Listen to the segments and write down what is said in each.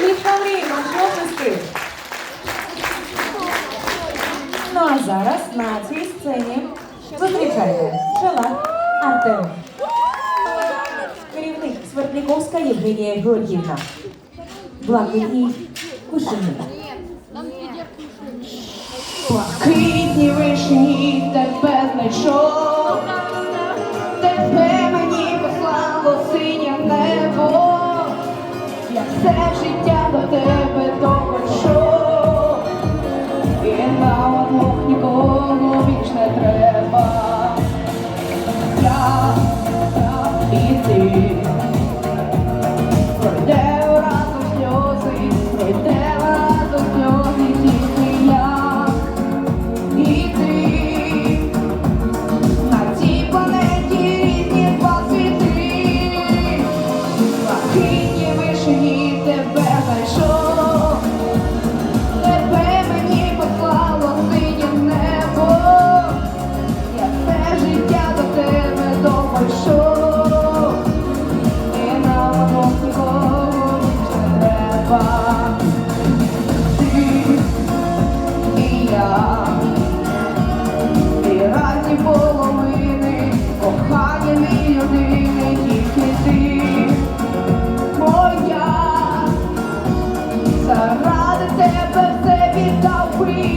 Ліпша мрій. Ну а зараз на цій сцені зустрічайте Шелак Артем. Керівник Свердліковська Євгенія Георгіївна. Блакитній Кушинів. Блакитні вишні тебе знайшов, нам двох нікого більш не треба. Я не. Ти і я, і разні половини, кохані людини, тільки ти моя. Заради тебе все віддав би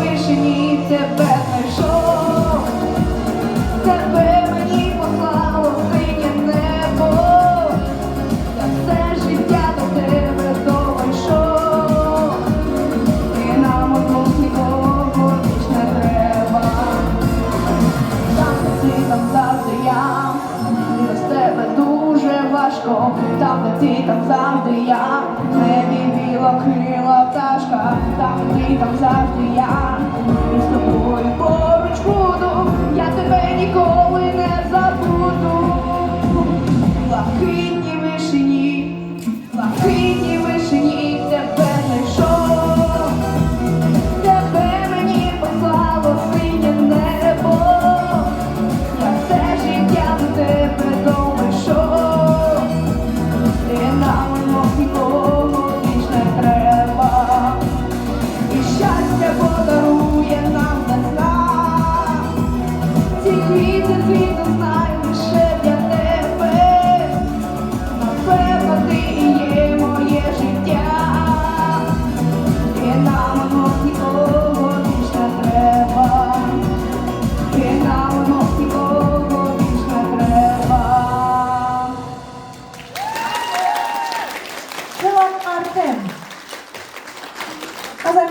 вишені тебе знайшов. Тебе завжди я, без тебе дуже важко, там де ти, там завжди я, не біла крила пташка, там де ти, там завжди я, Шелак Артем. А зараз